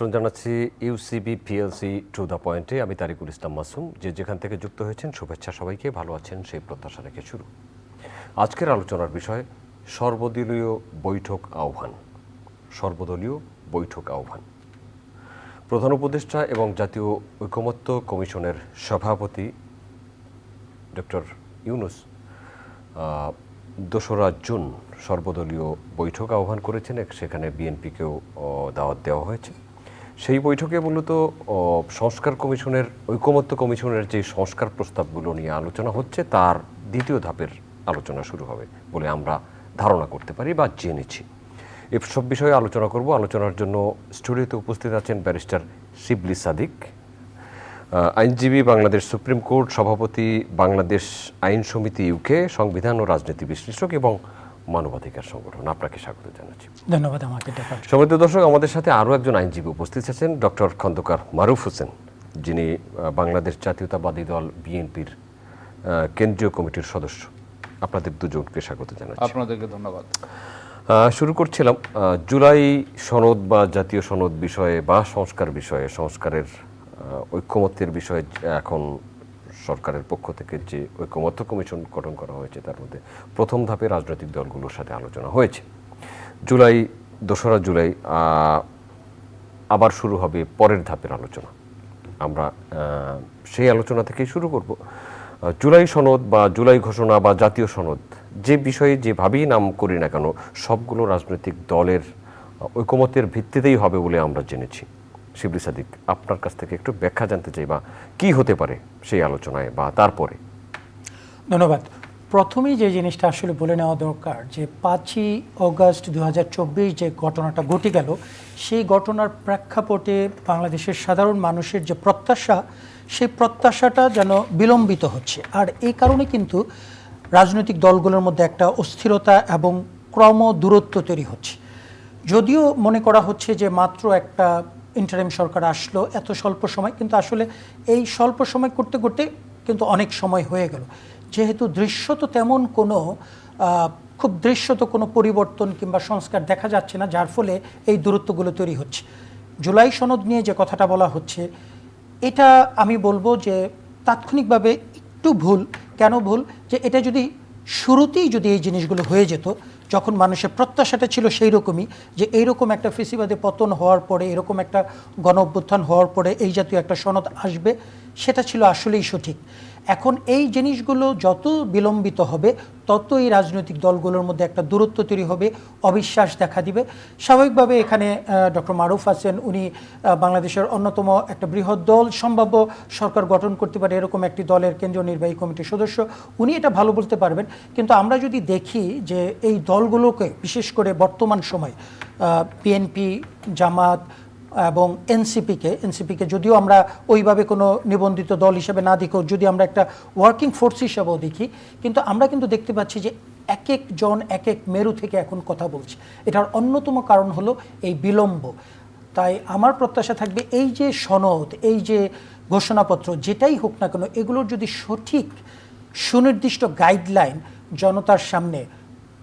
আমন্ত্রণ জানাচ্ছি UCB PLC to the পয়েন্টে আমি তারিকুল ইসলাম মাসুম, যে যেখান থেকে যুক্ত হয়েছেন, শুভেচ্ছা সবাইকে, ভালো আছেন, সেই প্রত্যাশা রেখে শুরু। আজকের আলোচনার বিষয়, সর্বদলীয় বৈঠক আহ্বান। সর্বদলীয় বৈঠক আহ্বান। প্রধান উপদেষ্টা এবং জাতীয় ঐকমত্য কমিশনের সভাপতি ডক্টর ইউনুস দোসরা জুন সর্বদলীয় বৈঠক আহ্বান করেছেন। সেখানে বিএনপিকেও দাওয়াত দেওয়া হয়েছে। সেই বৈঠকে মূলত সংস্কার কমিশনের, ঐকমত্য কমিশনের যে সংস্কার প্রস্তাবগুলো নিয়ে আলোচনা হচ্ছে, তার দ্বিতীয় ধাপের আলোচনা শুরু হবে বলে আমরা ধারণা করতে পারি বা জেনেছি। এসব বিষয়ে আলোচনা করব। আলোচনার জন্য স্টুডিওতে উপস্থিত আছেন ব্যারিস্টার শিবলি সাদিক আইনজীবী বাংলাদেশ সুপ্রিম কোর্ট সভাপতি, বাংলাদেশ আইন সমিতি ইউকে, সংবিধান ও রাজনীতি বিশ্লেষক এবং মানবাধিকার সংগঠন। আপনাকে স্বাগত জানাচ্ছি। ধন্যবাদ আমাকে সম্মানিত দর্শক আমাদের সাথে আরও একজন আইনজীবী উপস্থিত আছেন ডক্টর খন্দকার মারুফ হোসেন যিনি বাংলাদেশ জাতীয়তাবাদী দল বিএনপির কেন্দ্রীয় কমিটির সদস্য। আপনাদের দুজনকে স্বাগত জানাচ্ছি। আপনাদেরকে ধন্যবাদ। শুরু করছিলাম জুলাই সনদ বা জাতীয় সনদ বিষয়ে বা সংস্কার বিষয়ে সংস্কারের ঐক্যমত্যের বিষয়ে এখন সরকারের পক্ষ থেকে যে ঐক্যমত্য কমিশন গঠন করা হয়েছে তার মধ্যে প্রথম ধাপে রাজনৈতিক দলগুলোর সাথে আলোচনা হয়েছে। জুলাই দোসরা জুলাই আবার শুরু হবে পরের ধাপের আলোচনা। আমরা সেই আলোচনা থেকেই শুরু করব। জুলাই সনদ বা জুলাই ঘোষণা বা জাতীয় সনদ যে বিষয়ে যেভাবেই নাম করি না কেন সবগুলো রাজনৈতিক দলের আহ, ঐকমত্যের ভিত্তিতেই হবে বলে আমরা জেনেছি। শিবলি সাদিক, আপনার কাছ থেকে একটু ব্যাখ্যা জানতে চাই বা কি হতে পারে সেই আলোচনায় বা তারপরে। ধন্যবাদ। প্রথমেই যে জিনিসটা আসলে বলে নেওয়া দরকার যে পাঁচই অগস্ট দু যে ঘটনাটা ঘটে গেল, সেই ঘটনার প্রেক্ষাপটে বাংলাদেশের সাধারণ মানুষের যে প্রত্যাশা, সেই প্রত্যাশাটা যেন বিলম্বিত হচ্ছে। আর এই কারণে কিন্তু রাজনৈতিক দলগুলোর মধ্যে একটা অস্থিরতা এবং ক্রম দূরত্ব তৈরি হচ্ছে। যদিও মনে করা হচ্ছে যে মাত্র একটা ইন্টারিম সরকার আসলো এত স্বল্প সময়, কিন্তু আসলে এই স্বল্প সময় করতে করতে কিন্তু অনেক সময় হয়ে গেল। যেহেতু দৃশ্যত তেমন কোনো খুব দৃশ্যত কোনো পরিবর্তন কিংবা সংস্কার দেখা যাচ্ছে না, যার ফলে এই দূরত্বগুলো তৈরি হচ্ছে। জুলাই সনদ নিয়ে যে কথাটা বলা হচ্ছে, এটা আমি বলব যে তাৎক্ষণিকভাবে একটু ভুল। কেন ভুল? যে এটা যদি শুরুতেই যদি এই জিনিসগুলো হয়ে যেত যখন মানুষের প্রত্যাশাটা ছিল সেই রকমই যে এইরকম একটা ফেসিবাদে পতন হওয়ার পরে, এরকম একটা গণ অভ্যুত্থান হওয়ার পরে এই জাতীয় একটা সনদ আসবে, সেটা ছিল আসলেই সঠিক। এখন এই জিনিসগুলো যত বিলম্বিত হবে তত এই রাজনৈতিক দলগুলোর মধ্যে একটা দূরত্ব তৈরি হবে, অবিশ্বাস দেখা দিবে। স্বাভাবিকভাবে এখানে ডক্টর মারুফ আছেন, উনি বাংলাদেশের অন্যতম একটা বৃহৎ দল, সম্ভাব্য সরকার গঠন করতে পারে এরকম একটি দলের কেন্দ্রীয় নির্বাহী কমিটির সদস্য, উনি এটা ভালো বলতে পারবেন। কিন্তু আমরা যদি দেখি যে এই দলগুলোকে, বিশেষ করে বর্তমান সময় পিএনপি জামাত এবং এনসিপিকে এনসিপিকে যদিও আমরা ওইভাবে কোনো নিবন্ধিত দল হিসেবে না দেখেও যদি আমরা একটা ওয়ার্কিং ফোর্স হিসেবেও দেখি, কিন্তু আমরা কিন্তু দেখতে পাচ্ছি যে এক এক জন এক এক মেরু থেকে এখন কথা বলছে। এটার অন্যতম কারণ হলো এই বিলম্ব। তাই আমার প্রত্যাশা থাকবে এই যে সনদ, এই যে ঘোষণাপত্র, যেটাই হোক না কেন, এগুলোর যদি সঠিক, সুনির্দিষ্ট গাইডলাইন জনতার সামনে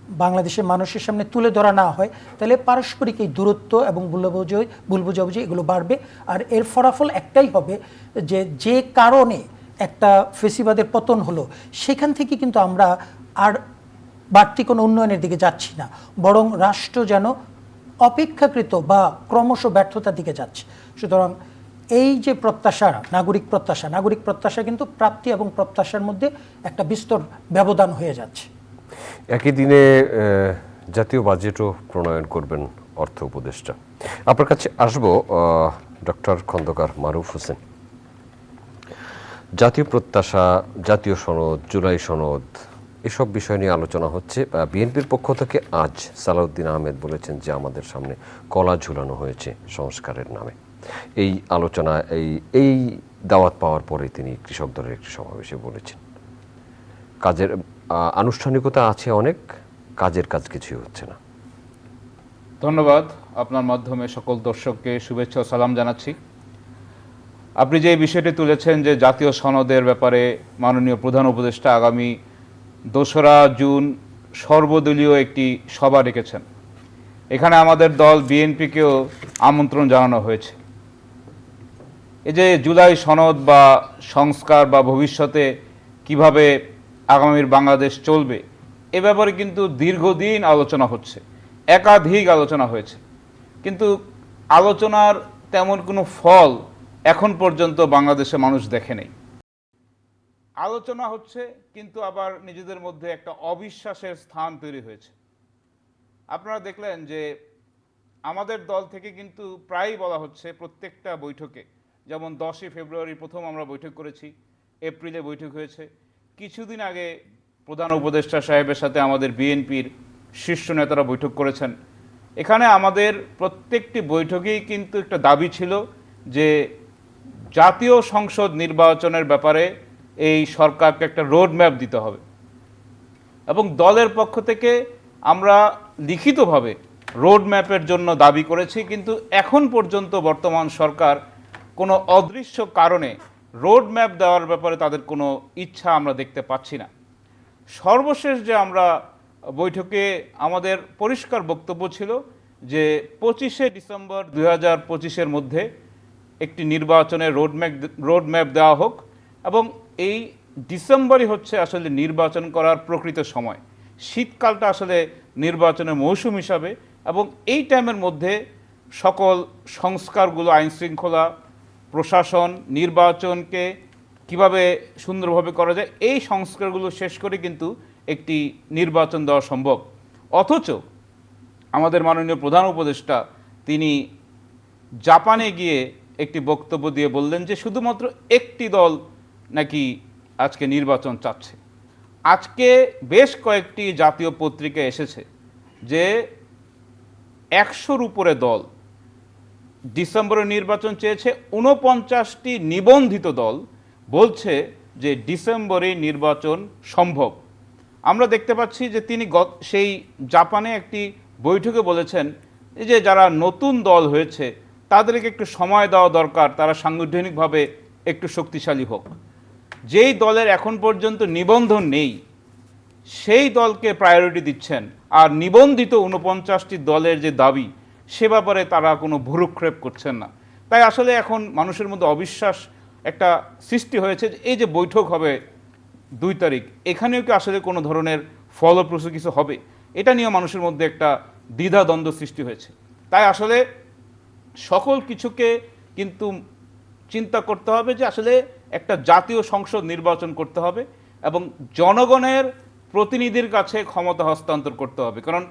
বাংলাদেশের মানুষের সামনে তুলে ধরা না হয়, তাহলে পারস্পরিক এই দূরত্ব এবং ভুলবোঝাই ভুল এগুলো বাড়বে। আর এর ফলাফল একটাই হবে যে যে কারণে একটা ফেসিবাদের পতন হলো, সেখান থেকে কিন্তু আমরা আর বাড়তি কোনো উন্নয়নের দিকে যাচ্ছি না, বরং রাষ্ট্র যেন অপেক্ষাকৃত বা ক্রমশ ব্যর্থতার দিকে যাচ্ছে। সুতরাং এই যে প্রত্যাশা, নাগরিক প্রত্যাশা নাগরিক প্রত্যাশা কিন্তু প্রাপ্তি এবং প্রত্যাশার মধ্যে একটা বিস্তর ব্যবধান হয়ে যাচ্ছে। একই দিনে জাতীয় বাজেটও প্রণয়ন করবেন অর্থ উপদেষ্টা। আপনার কাছে আসব ডক্টর খন্দকার মারুফ হোসেন। জাতীয় প্রত্যাশা, জাতীয় সনদ, জুলাই সনদ, এসব বিষয় নিয়ে আলোচনা হচ্ছে। বিএনপির পক্ষ থেকে আজ সালাউদ্দিন আহমেদ বলেছেন যে, আমাদের সামনে কলা ঝুলানো হয়েছে সংস্কারের নামে। এই আলোচনা, এই এই দাওয়াত পাওয়ার পরে তিনি কৃষক দলের একটি সমাবেশে বলেছেন। কাজের আনুষ্ঠানিকতা আছে অনেক, কাজের কাজ কিছুই হচ্ছে না। ধন্যবাদ আপনার মাধ্যমে সকল দর্শককে শুভেচ্ছা ও সালাম জানাচ্ছি। আপনি যে বিষয়টি তুলেছেন যে জাতীয় সনদের ব্যাপারে মাননীয় প্রধান উপদেষ্টা আগামী দোসরা জুন সর্বদলীয় একটি সভা রেখেছেন এখানে আমাদের দল বিএনপিকেও আমন্ত্রণ জানানো হয়েছে। এই যে জুলাই সনদ বা সংস্কার বা ভবিষ্যতে কীভাবে আগামীর বাংলাদেশ চলবে। এ ব্যাপারে কিন্তু দীর্ঘদিন আলোচনা হচ্ছে, একাধিক আলোচনা হয়েছে। কিন্তু আলোচনার তেমন কোনো ফল এখন পর্যন্ত বাংলাদেশে মানুষ দেখে নেই। আলোচনা হচ্ছে, কিন্তু আবার নিজেদের মধ্যে একটা অবিশ্বাসের স্থান তৈরি হয়েছে। আপনারা দেখলেন যে আমাদের দল থেকে কিন্তু প্রায়ই বলা হচ্ছে প্রত্যেকটা বৈঠকে, যেমন দশই ফেব্রুয়ারি প্রথম আমরা বৈঠক করেছি, এপ্রিলে বৈঠক হয়েছে কিছুদিন আগে প্রধান উপদেষ্টা সাহেবের সাথে আমাদের বিএনপির শীর্ষ নেতারা বৈঠক করেছেন। এখানে আমাদের প্রত্যেকটি বৈঠকেই কিন্তু একটা দাবি ছিল যে জাতীয় সংসদ নির্বাচনের ব্যাপারে এই সরকারকে একটা রোড ম্যাপ দিতে হবে। এবং দলের পক্ষ থেকে আমরা লিখিতভাবে রোড ম্যাপের জন্য দাবি করেছি, কিন্তু এখন পর্যন্ত বর্তমান সরকার কোনো অদৃশ্য কারণে রোড ম্যাপ দেওয়ার ব্যাপারে তাদের কোনো ইচ্ছা আমরা দেখতে পাচ্ছি না। সর্বশেষ যে আমরা বৈঠকে আমাদের পরিষ্কার বক্তব্য ছিল যে পঁচিশে ডিসেম্বর দু হাজার পঁচিশের মধ্যে একটি নির্বাচনের রোডম্যাপ রোডম্যাপ দেওয়া হোক এবং এই ডিসেম্বরই হচ্ছে আসলে নির্বাচন করার প্রকৃত সময়। শীতকালটা আসলে নির্বাচনের মৌসুম হিসাবে এবং এই টাইমের মধ্যে সকল সংস্কারগুলো আইন শৃঙ্খলা প্রশাসন, নির্বাচনকে কীভাবে সুন্দরভাবে করা যায়, এই সংস্কারগুলো শেষ করে কিন্তু একটি নির্বাচন দেওয়া সম্ভব। অথচ আমাদের মাননীয় প্রধান উপদেষ্টা তিনি জাপানে গিয়ে একটি বক্তব্য দিয়ে বললেন যে শুধুমাত্র একটি দল নাকি আজকে নির্বাচন চাচ্ছে। আজকে বেশ কয়েকটি জাতীয় পত্রিকা এসেছে যে একশোর উপরে দল ডিসেম্বরে নির্বাচন চেয়েছে উনপঞ্চাশটি নিবন্ধিত দল বলছে যে ডিসেম্বরে নির্বাচন সম্ভব। আমরা দেখতে পাচ্ছি যে তিনি সেই জাপানে একটি বৈঠকে বলেছেন যে যারা নতুন দল হয়েছে তাদেরকে একটু সময় দেওয়া দরকার, তারা সাংগঠনিকভাবে একটু শক্তিশালী হোক। যেই দলের এখন পর্যন্ত নিবন্ধন নেই, সেই দলকে প্রায়োরিটি দিচ্ছেন। আর নিবন্ধিত উনপঞ্চাশটি দলের যে দাবি সে ব্যাপারে তারা কোনো ভুরুক্ষেপ করছেন না। তাই আসলে এখন মানুষের মধ্যে অবিশ্বাস একটা সৃষ্টি হয়েছে যে এই যে বৈঠক হবে দুই তারিখ, এখানেও কি আসলে কোনো ধরনের ফলপ্রসূ কিছু হবে? এটা নিয়ে মানুষের মধ্যে একটা দ্বিধাদ্বন্দ্ব সৃষ্টি হয়েছে। তাই আসলে সকল কিছুকে কিন্তু চিন্তা করতে হবে যে আসলে একটা জাতীয় সংসদ নির্বাচন করতে হবে এবং জনগণের প্রতিনিধির কাছে ক্ষমতা হস্তান্তর করতে হবে। কারণ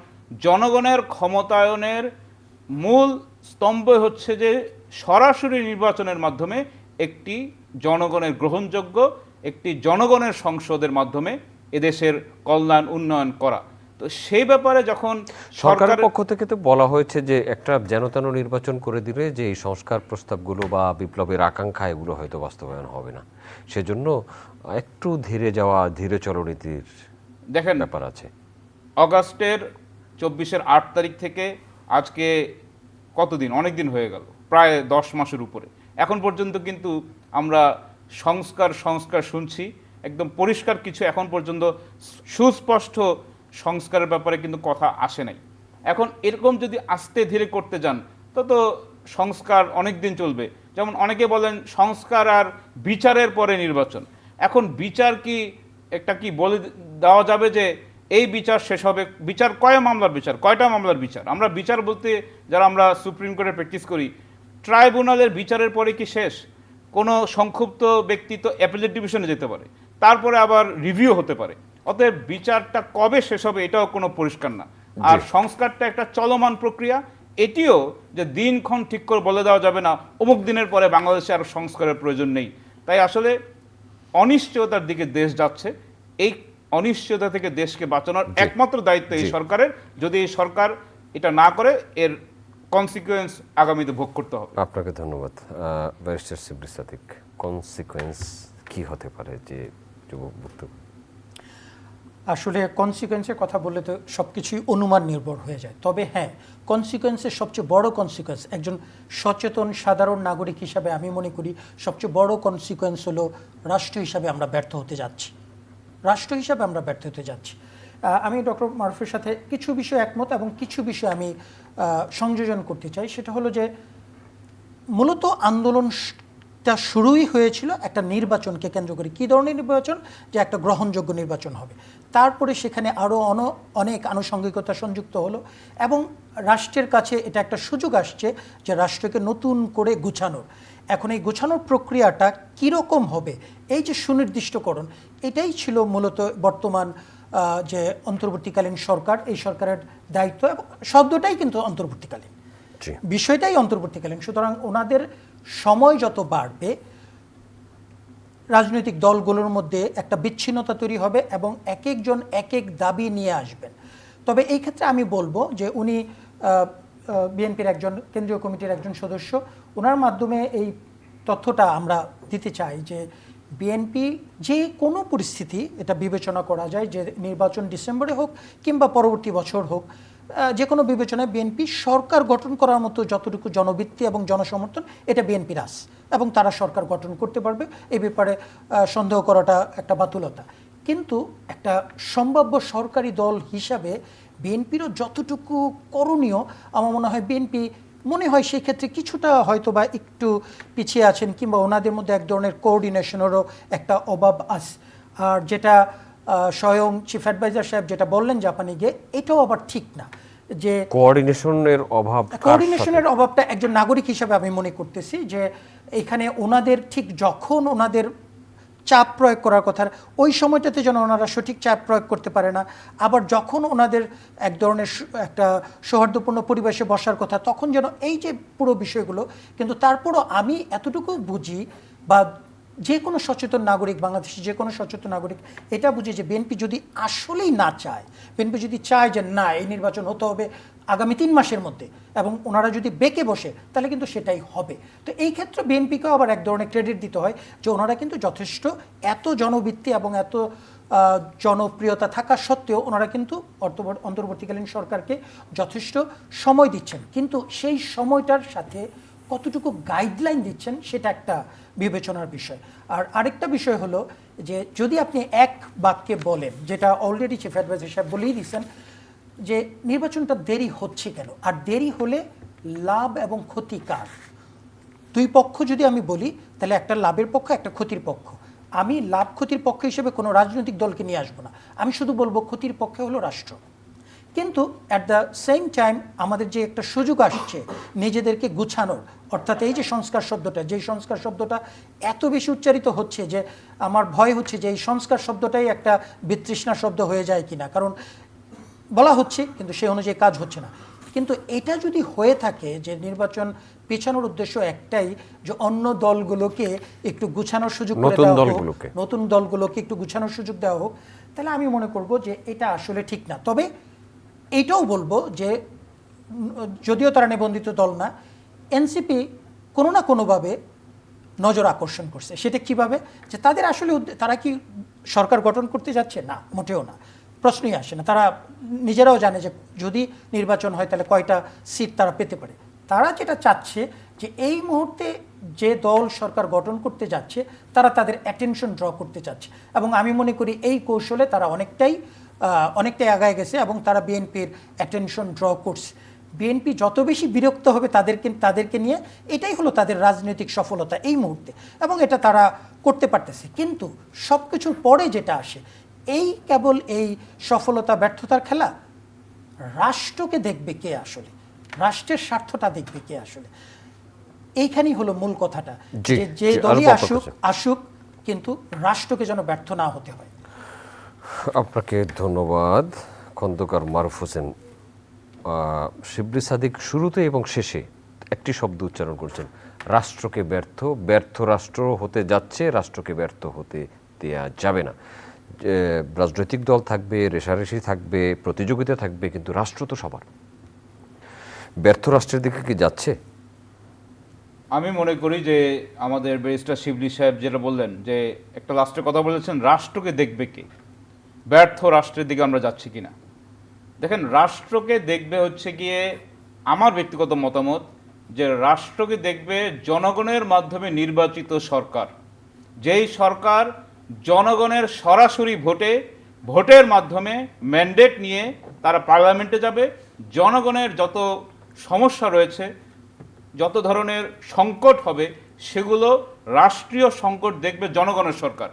জনগণের ক্ষমতায়নের মূল স্তম্ভ হচ্ছে যে সরাসরি নির্বাচনের মাধ্যমে একটি জনগণের গ্রহণযোগ্য একটি জনগণের সংসদের মাধ্যমে এদেশের কল্যাণ উন্নয়ন করা। তো সেই ব্যাপারে যখন সরকারের পক্ষ থেকে তো বলা হয়েছে যে একটা যেন তেন নির্বাচন করে দিলে যে এই সংস্কার প্রস্তাবগুলো বা বিপ্লবের আকাঙ্ক্ষা এগুলো হয়তো বাস্তবায়ন হবে না। সেজন্য একটু ধীরে যাওয়া ধীরে চলনীতির দেখেন ব্যাপার আছে। অগাস্টের চব্বিশের আট তারিখ থেকে আজকে কতদিন? অনেক দিন হয়ে গেল। প্রায় দশ মাসের উপরে। এখন পর্যন্ত কিন্তু আমরা সংস্কার সংস্কার শুনছি। একদম পরিষ্কার কিছু এখন পর্যন্ত সুস্পষ্ট সংস্কারের ব্যাপারে কিন্তু কথা আসে নাই। এখন এরকম যদি আস্তে ধীরে করতে যান, তো তো সংস্কার অনেক দিন চলবে। যেমন অনেকে বলেন সংস্কার আর বিচারের পরে নির্বাচন। এখন বিচার কি একটা কি বলে দেওয়া যাবে যে এই বিচার শেষ হবে। বিচার কয় মামলার বিচার? কয়টা মামলার বিচার? আমরা বিচার বলতে যারা আমরা সুপ্রিম কোর্টে প্র্যাকটিস করি ট্রাইব্যুনালের বিচারের পরে কি শেষ? কোনো সংক্ষুব্ধ ব্যক্তি তো অ্যাপিলেট ডিভিশনে যেতে পারে। তারপরে আবার রিভিউ হতে পারে। অতএব বিচারটা কবে শেষ হবে এটাও কোনো পরিষ্কার না। আর সংস্কারটা একটা চলমান প্রক্রিয়া। এটিও যে দিনক্ষণ ঠিক করে বলে দেওয়া যাবে না অমুক দিনের পরে বাংলাদেশে আর সংস্কারের প্রয়োজন নেই। তাই আসলে অনিশ্চয়তার দিকে দেশ যাচ্ছে। এই অনিশ্চয়তা থেকে দেশকে বাঁচানোর একমাত্র দায়িত্ব এই সরকারের। যদি এই সরকার এটা না করে এর কনসিকুয়েন্স আগামীতে ভোগ করতে হবে। আপনাকে ধন্যবাদ। ব্যারিস্টার সিবরি সাদিক কনসিকোয়েন্স কি হতে পারে যে যুবক বক্তব্য আসলে কনসিকোয়েন্সের কথা বললে তো সব কিছুই অনুমান নির্ভর হয়ে যায়। তবে হ্যাঁ কনসিকোয়েন্সের সবচেয়ে বড় কনসিকোয়েন্স একজন সচেতন সাধারণ নাগরিক হিসাবে আমি মনে করি সবচেয়ে বড় কনসিকোয়েন্স হলো রাষ্ট্র হিসাবে আমরা ব্যর্থ হতে যাচ্ছি। রাষ্ট্র হিসাবে আমরা ব্যর্থ হতে যাচ্ছি। আমি ডক্টর মারুফের সাথে কিছু বিষয় একমত এবং কিছু বিষয় আমি সংযোজন করতে চাই। সেটা হলো যে, মূলত আন্দোলনটা শুরুই হয়েছিল একটা নির্বাচনকে কেন্দ্র করে। কী ধরনের নির্বাচন? যে একটা গ্রহণযোগ্য নির্বাচন হবে। তারপরে সেখানে আরও অন, অনেক আনুষঙ্গিকতা সংযুক্ত হলো এবং রাষ্ট্রের কাছে এটা একটা সুযোগ আসছে যে রাষ্ট্রকে নতুন করে গুছানোর। এখন এই গোছানোর প্রক্রিয়াটা কীরকম হবে? এই যে সুনির্দিষ্টকরণ এটাই ছিল মূলত বর্তমান যে অন্তর্বর্তীকালীন সরকার এই সরকারের দায়িত্ব এবং শব্দটাই কিন্তু অন্তর্বর্তীকালীন। বিষয়টাই অন্তর্বর্তীকালীন। সুতরাং ওনাদের সময় যত বাড়বে রাজনৈতিক দলগুলোর মধ্যে একটা বিচ্ছিন্নতা তৈরি হবে এবং এক একজন এক এক দাবি নিয়ে আসবেন। তবে এই ক্ষেত্রে আমি বলব যে উনি বিএনপির একজন কেন্দ্রীয় কমিটির একজন সদস্য, ওনার মাধ্যমে এই তথ্যটা আমরা দিতে চাই যে বিএনপি যে কোনো পরিস্থিতি এটা বিবেচনা করা যায়, যে নির্বাচন ডিসেম্বরে হোক কিংবা পরবর্তী বছর হোক যে কোনো বিবেচনায় বিএনপি সরকার গঠন করার মতো যতটুকু জনবৃত্তি এবং জনসমর্থন এটা বিএনপির আস এবং তারা সরকার গঠন করতে পারবে। এই ব্যাপারে সন্দেহ করাটা একটা বাতুলতা। কিন্তু একটা সম্ভাব্য সরকারি দল হিসাবে বিএনপিরও যতটুকু করণীয় আমার মনে হয় বিএনপি মনে হয় সেই ক্ষেত্রে কিছুটা হয়তো বা একটু পিছিয়ে আছেন কিংবা ওনাদের মধ্যে এক ধরনের কোঅর্ডিনেশনেরও একটা অভাব আস আর যেটা স্বয়ং চিফ অ্যাডভাইজার সাহেব যেটা বললেন জাপানে গিয়ে এটাও আবার ঠিক না যে কোঅর্ডিনেশনের অভাব? কোঅর্ডিনেশনের অভাবটা একজন নাগরিক হিসেবে আমি মনে করতেছি যে এখানে ওনাদের ঠিক যখন ওনাদের চাপ প্রয়োগ করার কথা। ওই সময়টাতে যেন ওনারা সঠিক চাপ প্রয়োগ করতে পারে না। আবার যখন ওনাদের এক ধরনের একটা সৌহার্দ্যপূর্ণ পরিবেশে বসার কথা, তখন যেন এই যে পুরো বিষয়গুলো, কিন্তু তারপরও আমি এতটুকু বুঝি বা যে কোনো সচেতন নাগরিক, বাংলাদেশের যে কোনো সচেতন নাগরিক, এটা বুঝে যে বিএনপি যদি আসলেই না চায়, বিএনপি যদি চায় যে না, এই নির্বাচন হতে হবে আগামী তিন মাসের মধ্যে এবং ওনারা যদি বেঁকে বসে, তাহলে কিন্তু সেটাই হবে। তো এই ক্ষেত্রে বিএনপিকেও আবার এক ধরনের ক্রেডিট দিতে হয় যে ওনারা কিন্তু যথেষ্ট, এত জনবৃত্তি এবং এত জনপ্রিয়তা থাকা সত্ত্বেও ওনারা কিন্তু অন্তর্বর্তীকালীন সরকারকে যথেষ্ট সময় দিচ্ছেন। কিন্তু সেই সময়টার সাথে কতটুকু গাইডলাইন দিচ্ছেন, সেটা একটা বিবেচনার বিষয়। আর আরেকটা বিষয় হলো যে যদি আপনি এক বাক্যে বলেন, যেটা অলরেডি চিফ অ্যাডভাইজার সাহেব বলেই দিচ্ছেন যে নির্বাচনটা দেরি হচ্ছে কেন? আর দেরি হলে লাভ এবং ক্ষতি কার? দুই পক্ষ যদি আমি বলি, তাহলে একটা লাভের পক্ষ, একটা ক্ষতির পক্ষ। আমি লাভ ক্ষতির পক্ষ হিসেবে কোনো রাজনৈতিক দলকে নিয়ে আসব না। আমি শুধু বলব ক্ষতির পক্ষে হলো রাষ্ট্র। কিন্তু অ্যাট দ্য সেম টাইম আমাদের যে একটা সুযোগ আসছে নিজেদেরকে গুছানোর, অর্থাৎ এই যে সংস্কার শব্দটা, যেই সংস্কার শব্দটা এত বেশি উচ্চারিত হচ্ছে যে আমার ভয় হচ্ছে যে এই সংস্কার শব্দটাই একটা বিতৃষ্ণা শব্দ হয়ে যায় কিনা। কারণ বলা হচ্ছে কিন্তু সেই অনুযায়ী কাজ হচ্ছে না। কিন্তু এটা যদি হয়ে থাকে যে নির্বাচন পেছানোর উদ্দেশ্য একটাই যে অন্য দলগুলোকে একটু গুছানোর সুযোগ নতুন দেওয়া হোক, দলগুলোকে। নতুন দলগুলোকে একটু গুছানোর সুযোগ দেওয়া হোক তাহলে আমি মনে করব যে এটা আসলে ঠিক না। তবে এইটাও বলব যে যদিও তারা নিবন্ধিত দল না এনসিপি কোনো না কোনোভাবে নজর আকর্ষণ করছে। সেটা কীভাবে? যে তাদের আসলে তারা কি সরকার গঠন করতে যাচ্ছে? না মোটেও না। প্রশ্নই আসে না। তারা নিজেরাও জানে যে যদি নির্বাচন হয় তাহলে কয়টা সিট তারা পেতে পারে। তারা যেটা চাচ্ছে যে এই মুহূর্তে যে দল সরকার গঠন করতে যাচ্ছে, তারা তাদের অ্যাটেনশন ড্র করতে চাচ্ছে। এবং আমি মনে করি এই কৌশলে তারা অনেকটাই অনেকটাই আগায় গেছে এবং তারা বিএনপির অ্যাটেনশন ড্র করছে। বিএনপি যত বেশি বিরক্ত হবে তাদেরকে তাদেরকে নিয়ে এটাই হলো তাদের রাজনৈতিক সফলতা এই মুহূর্তে। এবং এটা তারা করতে পারতেছে। কিন্তু সব কিছুর পরে যেটা আসে এই কেবল এই সফলতা ব্যর্থতার খেলা? রাষ্ট্রকে দেখবে কে আসলে? রাষ্ট্রের স্বার্থটা দেখবে কে আসলে? এইখানেই হলো মূল কথাটা। যে যে দলই আসুক আসুক কিন্তু রাষ্ট্রকে যেন ব্যর্থ না হতে হয়। আপনাকে ধন্যবাদ খন্দকার মারুফ হোসেন। শিবলি সাদিক শুরুতে এবং শেষে একটি শব্দ উচ্চারণ করছেন। রাষ্ট্রকে ব্যর্থ ব্যর্থ রাষ্ট্র হতে যাচ্ছে রাষ্ট্রকে ব্যর্থ হতে দেয়া যাবে না। রাজনৈতিক দল থাকবে, রেশারেশি থাকবে, প্রতিযোগিতা থাকবে, কিন্তু রাষ্ট্র তো সবার। ব্যর্থ রাষ্ট্রের দিকে কি যাচ্ছে? আমি মনে করি যে আমাদের ব্যারিস্টার শিবলি সাহেব যেটা বললেন, যে একটা লাস্টের কথা বলেছেন, রাষ্ট্রকে দেখবে কে? ব্যর্থ রাষ্ট্রের দিকে আমরা যাচ্ছি কিনা? দেখেন, রাষ্ট্রকে দেখবে হচ্ছে গিয়ে আমার ব্যক্তিগত মতামত যে রাষ্ট্রকে দেখবে জনগণের মাধ্যমে নির্বাচিত সরকার। যেই সরকার জনগণের সরাসরি ভোটে, ভোটের মাধ্যমে ম্যান্ডেট নিয়ে তারা পার্লামেন্টে যাবে। জনগণের যত সমস্যা রয়েছে, যত ধরনের সংকট হবে, সেগুলো রাষ্ট্রীয় সংকট দেখবে জনগণের সরকার।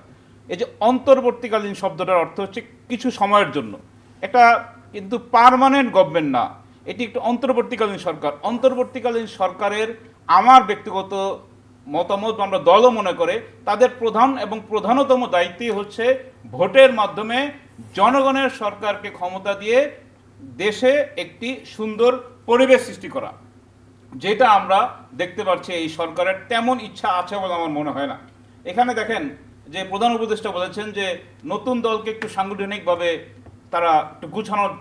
এই যে অন্তর্বর্তীকালীন শব্দটার অর্থ হচ্ছে কিছু সময়ের জন্য। একটা কিন্তু পার্মানেন্ট গভর্নমেন্ট না। এটি একটি অন্তর্বর্তীকালীন সরকার। অন্তর্বর্তীকালীন সরকারের আমার ব্যক্তিগত মতামত আমরা দলও মনে করে, তাদের প্রধান এবং প্রধানতম দায়িত্বই হচ্ছে ভোটের মাধ্যমে জনগণের সরকারকে ক্ষমতা দিয়ে দেশে একটি সুন্দর পরিবেশ সৃষ্টি করা। যেটা আমরা দেখতে পাচ্ছি এই সরকারের তেমন ইচ্ছা আছে বলে আমার মনে হয় না। এখানে দেখেন যে প্রধান উপদেষ্টা বলেছেন যে নতুন দলকে একটু সাংগঠনিকভাবে তারা একটু গুছানোর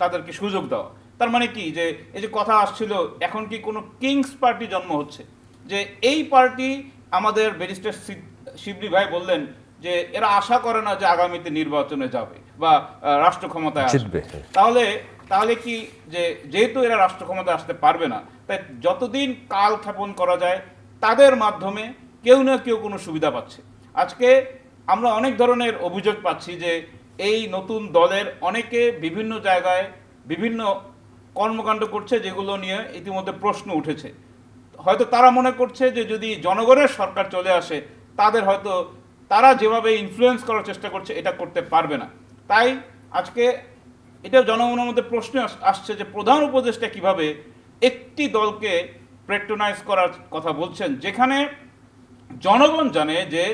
তাদেরকে সুযোগ দেওয়া তার মানে কি? যে এই যে কথা আসছিল, এখন কি কোনো কিংস পার্টি জন্ম হচ্ছে? যে এই পার্টি আমাদের ব্যারিস্টার শিবলি ভাই বললেন যে এরা আশা করে না যে আগামীতে নির্বাচনে যাবে বা রাষ্ট্র ক্ষমতায় আসবে। তাহলে তাহলে কি যে যেহেতু এরা রাষ্ট্র ক্ষমতায় আসতে পারবে না তাই যতদিন কাল ক্ষেপণ করা যায় তাদের মাধ্যমে কেউ না কেউ কোনো সুবিধা পাচ্ছে। আজকে আমরা অনেক ধরনের অভিযোগ পাচ্ছি যে এই নতুন দলের অনেকে বিভিন্ন জায়গায় বিভিন্ন কর্মকাণ্ড করছে যেগুলো নিয়ে ইতিমধ্যে প্রশ্ন উঠেছে। হয়তো তারা মনে করছে যে যদি জনগণের সরকার চলে আসে, তাদের হয়তো তারা যেভাবে ইনফ্লুয়েন্স করার চেষ্টা করছে, এটা করতে পারবে না। তাই আজকে এটা জনগণের মধ্যে প্রশ্ন আসছে যে প্রধান উপদেষ্টা কীভাবে একটি দলকে প্রেট্রোনাইজ করার কথা বলছেন, যেখানে জনগণ জানে যে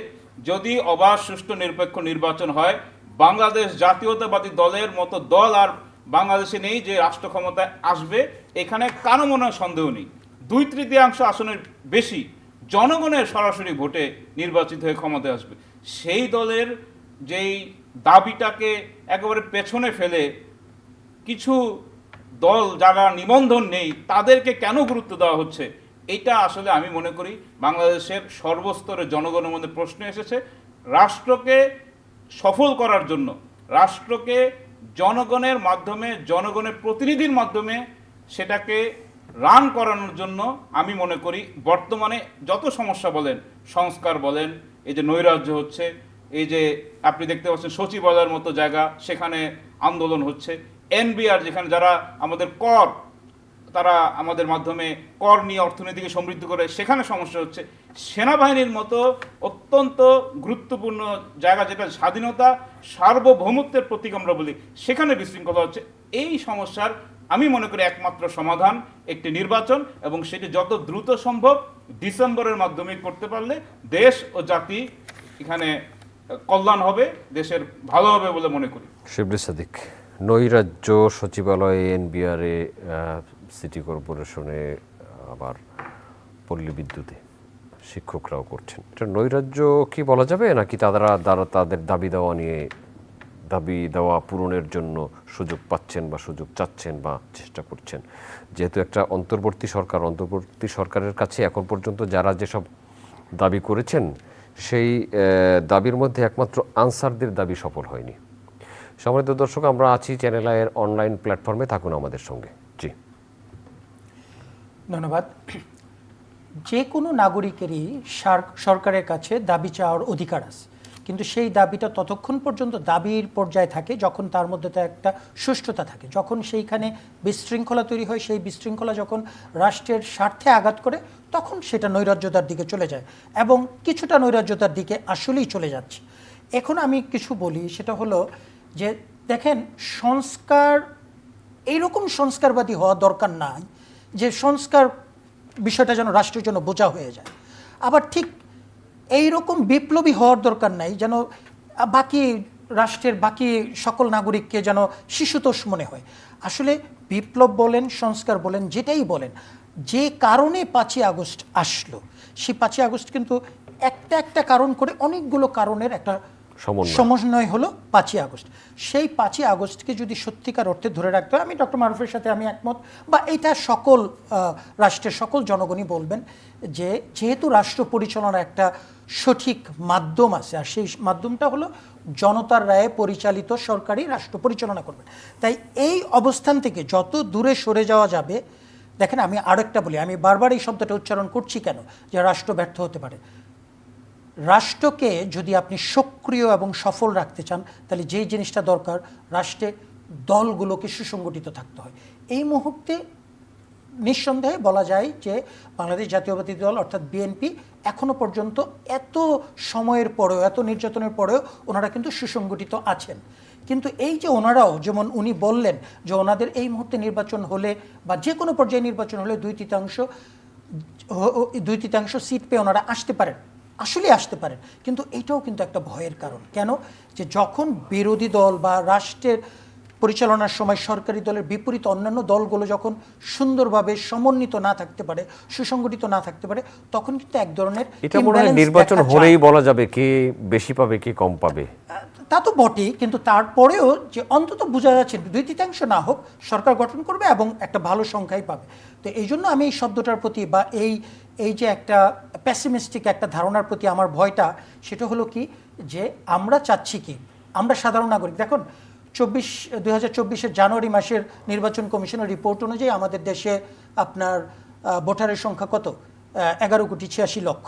যদি অবাধ, সুষ্ঠু, নিরপেক্ষ নির্বাচন হয়, বাংলাদেশ জাতীয়তাবাদী দলের মতো দল আর বাংলাদেশে নেই যে রাষ্ট্র ক্ষমতায় আসবে, এখানে কারও মনে সন্দেহ নেই। দুই তৃতীয়াংশ আসনের বেশি জনগণের সরাসরি ভোটে নির্বাচিত হয়ে ক্ষমতায় আসবে। সেই দলের যেই দাবিটাকে একেবারে পেছনে ফেলে কিছু দল যারা নিবন্ধন নেই, তাদেরকে কেন গুরুত্ব দেওয়া হচ্ছে, এটা আসলে আমি মনে করি বাংলাদেশের সর্বস্তরে জনগণের মধ্যে প্রশ্ন এসেছে। রাষ্ট্রকে সফল করার জন্য, রাষ্ট্রকে জনগণের মাধ্যমে, জনগণের প্রতিনিধির মাধ্যমে সেটাকে রান করানোর জন্য আমি মনে করি বর্তমানে যত সমস্যা বলেন, সংস্কার বলেন, এই যে নৈরাজ্য হচ্ছে, এই যে আপনি দেখতে পাচ্ছেন সচিবালয়ের মতো জায়গা, সেখানে আন্দোলন হচ্ছে। এনবিআর যেখানে যারা আমাদের কর, তারা আমাদের মাধ্যমে কর নিয়ে অর্থনীতিকে সমৃদ্ধ করে, সেখানে সমস্যা হচ্ছে। সেনাবাহিনীর মতো অত্যন্ত গুরুত্বপূর্ণ জায়গা যেটা স্বাধীনতা, সার্বভৌমত্বের প্রতীক আমরা বলি, সেখানে বিশৃঙ্খলা হচ্ছে। এই সমস্যার আমি মনে করি একমাত্র সমাধান একটি নির্বাচন এবং সেটি যত দ্রুত সম্ভব ডিসেম্বরের মাধ্যমে করতে পারলে দেশ ও জাতি এখানে কল্যাণ হবে, দেশের ভালো হবে বলে মনে করি। শিবলি সাদিক, নৈরাজ্য সচিবালয়ে এনবিআরে সিটি কর্পোরেশনে আবার পল্লী বিদ্যুতে শিক্ষকরাও করছেন। এটা নৈরাজ্য কি বলা যাবে নাকি তারা তারা তাদের দাবি দেওয়া নিয়ে দাবি দেওয়া পূরণের জন্য সুযোগ পাচ্ছেন বা সুযোগ চাচ্ছেন বা চেষ্টা করছেন। যেহেতু একটা অন্তর্বর্তী সরকার, অন্তর্বর্তী সরকারের কাছে এখন পর্যন্ত যারা যেসব দাবি করেছেন, সেই দাবির মধ্যে একমাত্র আনসারদের দাবি সফল হয়নি। সম্মানিত দর্শক, আমরা আছি চ্যানেল আয়ের অনলাইন প্ল্যাটফর্মে থাকুন আমাদের সঙ্গে। জি। ধন্যবাদ। যে কোনো নাগরিকেরই সরকারের কাছে দাবি চাওয়ার অধিকার আছে। কিন্তু সেই দাবিটা ততক্ষণ পর্যন্ত দাবির পর্যায়ে থাকে যখন তার মধ্যে তো একটা সুষ্ঠুতা থাকে। যখন সেইখানে বিশৃঙ্খলা তৈরি হয়, সেই বিশৃঙ্খলা যখন রাষ্ট্রের স্বার্থে আঘাত করে, তখন সেটা নৈরাজ্যতার দিকে চলে যায় এবং কিছুটা নৈরাজ্যতার দিকে আসলেই চলে যাচ্ছে। এখন আমি কিছু বলি, সেটা হলো যে দেখেন, সংস্কার, এইরকম সংস্কারবাদী হওয়া দরকার নাই যে সংস্কার বিষয়টা যেন রাষ্ট্রের জন্য বোঝা হয়ে যায়। আবার ঠিক এই রকম বিপ্লবী হওয়ার দরকার নাই, যেন বাকি রাষ্ট্রের বাকি সকল নাগরিককে যেন শিশুতোষ মনে হয়। আসলে বিপ্লব বলেন, সংস্কার বলেন, যেটাই বলেন, যে কারণে পাঁচই আগস্ট আসলো, সেই পাঁচই আগস্ট কিন্তু একটা একটা কারণ করে অনেকগুলো কারণের একটা সমন্বয়। হলো পাঁচই আগস্ট। সেই পাঁচই আগস্টকে যদি সত্যিকার অর্থে ধরে রাখতে হয়, আমি ডক্টর মারুফের সাথে আমি একমত, বা এটা সকল রাষ্ট্রের সকল জনগণই বলবেন যে যেহেতু রাষ্ট্র পরিচালনার একটা সঠিক মাধ্যম আছে, আর সেই মাধ্যমটা হলো জনতার রায়ে পরিচালিত সরকারি রাষ্ট্র পরিচালনা করবেন। তাই এই অবস্থান থেকে যত দূরে সরে যাওয়া যাবে, দেখেন আমি আরেকটা বলি, আমি বারবার এই শব্দটা উচ্চারণ করছি কেন? যে রাষ্ট্র ব্যর্থ হতে পারে। রাষ্ট্রকে যদি আপনি সক্রিয় এবং সফল রাখতে চান, তাহলে যেই জিনিসটা দরকার, রাষ্ট্রে দলগুলোকে সুসংগঠিত থাকতে হয়। এই মুহূর্তে নিঃসন্দেহে বলা যায় যে বাংলাদেশ জাতীয়বাদী দল, অর্থাৎ বিএনপি এখনও পর্যন্ত এত সময়ের পরেও, এত নির্যাতনের পরেও ওনারা কিন্তু সুসংগঠিত আছেন। কিন্তু এই যে ওনারাও, যেমন উনি বললেন যে ওনাদের এই মুহূর্তে নির্বাচন হলে বা যে কোনো পর্যায়ে নির্বাচন হলে দুই তৃতীয়াংশ দুই তৃতীয়াংশ সিট পেয়ে ওনারা আসতে পারেন। আসলে আসতে পারেন। কিন্তু এটাও কিন্তু একটা ভয়ের কারণ। কেন? যে যখন বিরোধী দল বা রাষ্ট্রের পরিচালনার সময় সরকারি দলের বিপরীত অন্যান্য দলগুলো যখন সুন্দরভাবে সমন্বিত না থাকতে পারে সুসংগঠিত না থাকতে পারে তখন কিন্তু এক ধরনের এটা নির্বাচন হলেই বলা যাবে কে বেশি পাবে কে কম পাবে। তা তো বটেই, কিন্তু তারপরেও যে অন্তত বোঝা যাচ্ছে দুই তৃতীয়াংশ না হোক, সরকার গঠন করবে এবং একটা ভালো সংখ্যাই পাবে। তো এই জন্য আমি এই শব্দটার প্রতি বা এই এই যে একটা প্যাসিমিস্টিক একটা ধারণার প্রতি আমার ভয়টা, সেটা হলো কি যে আমরা চাচ্ছি কি? আমরা সাধারণ নাগরিক। দেখুন, চব্বিশ, দুই হাজার জানুয়ারি মাসের নির্বাচন কমিশনের রিপোর্ট অনুযায়ী আমাদের দেশে আপনার ভোটারের সংখ্যা কত? এগারো কোটি ছিয়াশি লক্ষ।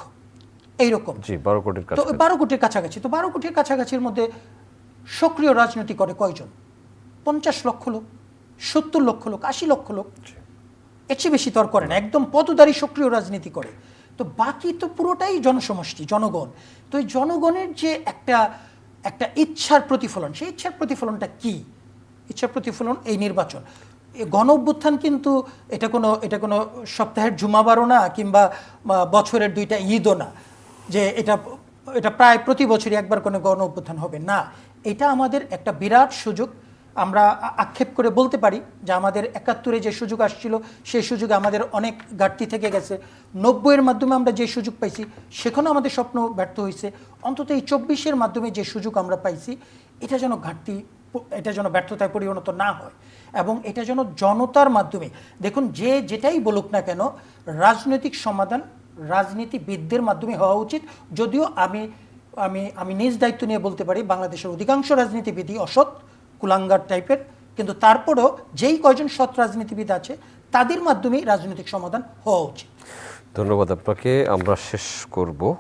এইরকম। জি বারো কোটির তো বারো কোটির কাছাকাছি তো বারো কোটির কাছাকাছির মধ্যে সক্রিয় রাজনীতি করে কয়জন? পঞ্চাশ লক্ষ লোক সত্তর লক্ষ লোক আশি লক্ষ লোক। এর চেয়ে বেশি তর করে না একদম পদদারি সক্রিয় রাজনীতি করে। তো বাকি তো পুরোটাই জনসমষ্টি জনগণ। তো এই জনগণের যে একটা একটা ইচ্ছার প্রতিফলন সেই ইচ্ছার প্রতিফলনটা কি? ইচ্ছার প্রতিফলন এই নির্বাচন। গণ অভ্যুত্থান কিন্তু এটা কোনো এটা কোনো সপ্তাহের জুমাবারও না কিংবা বছরের দুইটা ঈদও না। যে এটা এটা প্রায় প্রতি বছরই একবার কোনো গণ অভ্যুত্থান হবে। না, এটা আমাদের একটা বিরাট সুযোগ। আমরা আক্ষেপ করে বলতে পারি যে আমাদের একাত্তরে যে সুযোগ আসছিল, সেই সুযোগ আমাদের অনেক ঘাটতি থেকে গেছে। নব্বইয়ের মাধ্যমে আমরা যে সুযোগ পাইছি, সেখানেও আমাদের স্বপ্ন ব্যর্থ হয়েছে অন্তত এই চব্বিশের মাধ্যমে যে সুযোগ আমরা পাইছি, এটা যেন ঘাটতি, এটা যেন ব্যর্থতায় পরিণত না হয় এবং এটা যেন জনতার মাধ্যমে, দেখুন, যে যেটাই বলুক না কেন, রাজনৈতিক সমাধান রাজনীতিবিদদের মাধ্যমে হওয়া উচিত। যদিও আমি আমি আমি নিজ দায়িত্ব নিয়ে বলতে পারি বাংলাদেশের অধিকাংশ রাজনীতিবিদই অসৎ কুলাঙ্গার টাইপের। কিন্তু তারপরেও যেই কয়জন সৎ রাজনীতিবিদ আছে তাদের মাধ্যমেই রাজনৈতিক সমাধান হওয়া উচিত। ধন্যবাদ আপনাকে। আমরা শেষ করব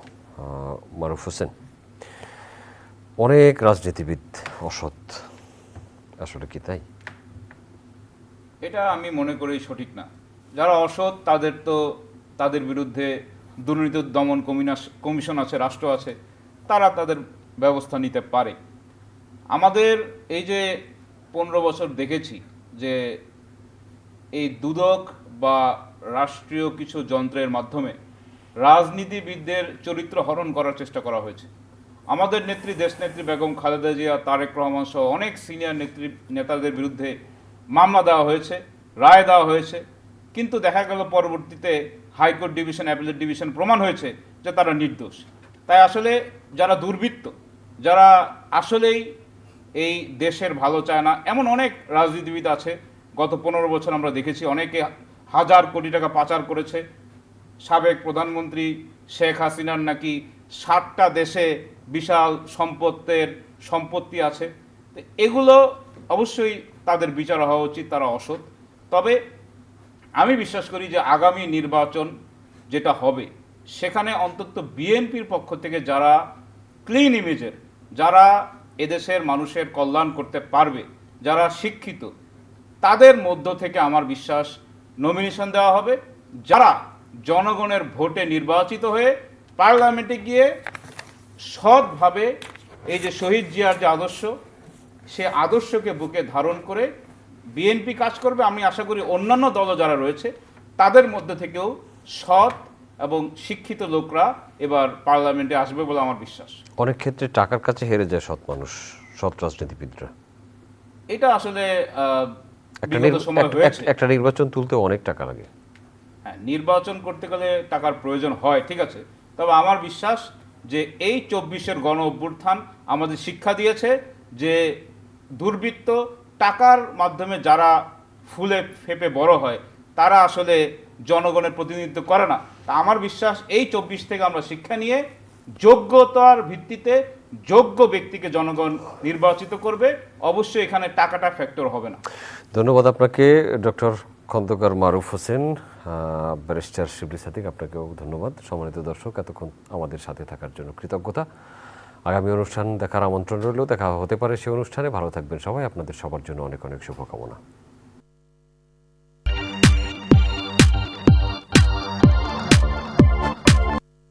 মারুফ হোসেন। অনেক রাজনীতিবিদ অসৎ। আসলে কি তাই? এটা আমি মনে করি সঠিক না। যারা অসৎ তাদের তো তাদের বিরুদ্ধে দুর্নীতি দমন কমিশন আছে, রাষ্ট্র আছে, তারা তাদের ব্যবস্থা নিতে পারে। আমাদের এই যে পনেরো বছর দেখেছি যে এই দুদক বা রাষ্ট্রীয় কিছু যন্ত্রের মাধ্যমে রাজনীতিবিদদের চরিত্র হরণ করার চেষ্টা করা হয়েছে। আমাদের নেত্রী, দেশনেত্রী বেগম খালেদা জিয়া, তারেক রহমান সহ অনেক সিনিয়র নেত্রী, নেতাদের বিরুদ্ধে মামলা দেওয়া হয়েছে, রায় দেওয়া হয়েছে। কিন্তু দেখা গেল পরবর্তীতে হাইকোর্ট ডিভিশন অ্যাপিলেট ডিভিশন প্রমাণ হয়েছে যে তারা নির্দোষ। তাই আসলে যারা দুর্বৃত্ত, যারা আসলেই এই দেশের ভালো চায় না, এমন অনেক রাজনীতিবিদ আছে, গত পনেরো বছর আমরা দেখেছি, অনেকে হাজার কোটি টাকা পাচার করেছে। সাবেক প্রধানমন্ত্রী শেখ হাসিনার নাকি ষাটটা দেশে বিশাল সম্পত্তের সম্পত্তি আছে। এগুলো অবশ্যই তাদের বিচার হওয়া উচিত, তারা অসৎ। তবে আমি বিশ্বাস করি যে আগামী নির্বাচন যেটা হবে, সেখানে অন্তত বিএনপির পক্ষ থেকে যারা ক্লিন ইমেজের যারা এদেশের মানুষের কল্যাণ করতে পারবে, যারা শিক্ষিত, তাদের মধ্য থেকে আমার বিশ্বাস নমিনেশন দেওয়া হবে। যারা জনগণের ভোটে নির্বাচিত হয়ে পার্লামেন্টে গিয়ে সৎভাবে এই যে শহীদ জিয়ার যে আদর্শ, সে আদর্শকে বুকে ধারণ করে বিএনপি কাজ করবে আমি আশা করি অন্যান্য দল যারা রয়েছে তাদের মধ্যে থেকেও সৎ এবং শিক্ষিত লোকরা এবার পার্লামেন্টে আসবে বলে আমার বিশ্বাস। অনেক ক্ষেত্রে টাকার কাছে হেরে যায় সৎ মানুষ সৎ রাজনীতিবিদরা। এটা আসলে একটা নির্বাচন তুলতে অনেক টাকা লাগে। হ্যাঁ নির্বাচন করতে গেলে টাকার প্রয়োজন হয় ঠিক আছে। তবে আমার বিশ্বাস যে এই চব্বিশের গণ অভ্যুত্থান আমাদের শিক্ষা দিয়েছে যে দুর্বৃত্ত টাকার মাধ্যমে যারা ফুলে ফেপে বড় হয়, তারা আসলে জনগণের প্রতিনিধিত্ব করে না। তা আমার বিশ্বাস এই চব্বিশ থেকে আমরা শিক্ষা নিয়ে যোগ্যতার ভিত্তিতে যোগ্য ব্যক্তিকে জনগণ নির্বাচিত করবে। অবশ্যই এখানে টাকাটা ফ্যাক্টর হবে না। ধন্যবাদ আপনাকে, ডক্টর খন্দকার মারুফ হোসেন ব্যারিস্টার শিবলি সাদিক, আপনাকেও ধন্যবাদ। সম্মানিত দর্শক, এতক্ষণ আমাদের সাথে থাকার জন্য কৃতজ্ঞতা। আগামী অনুষ্ঠান দেখার আমন্ত্রণ রইল দেখা হতে পারে সেই অনুষ্ঠানে। ভালো থাকবেন সবাই। আপনাদের সবার জন্য অনেক অনেক শুভকামনা।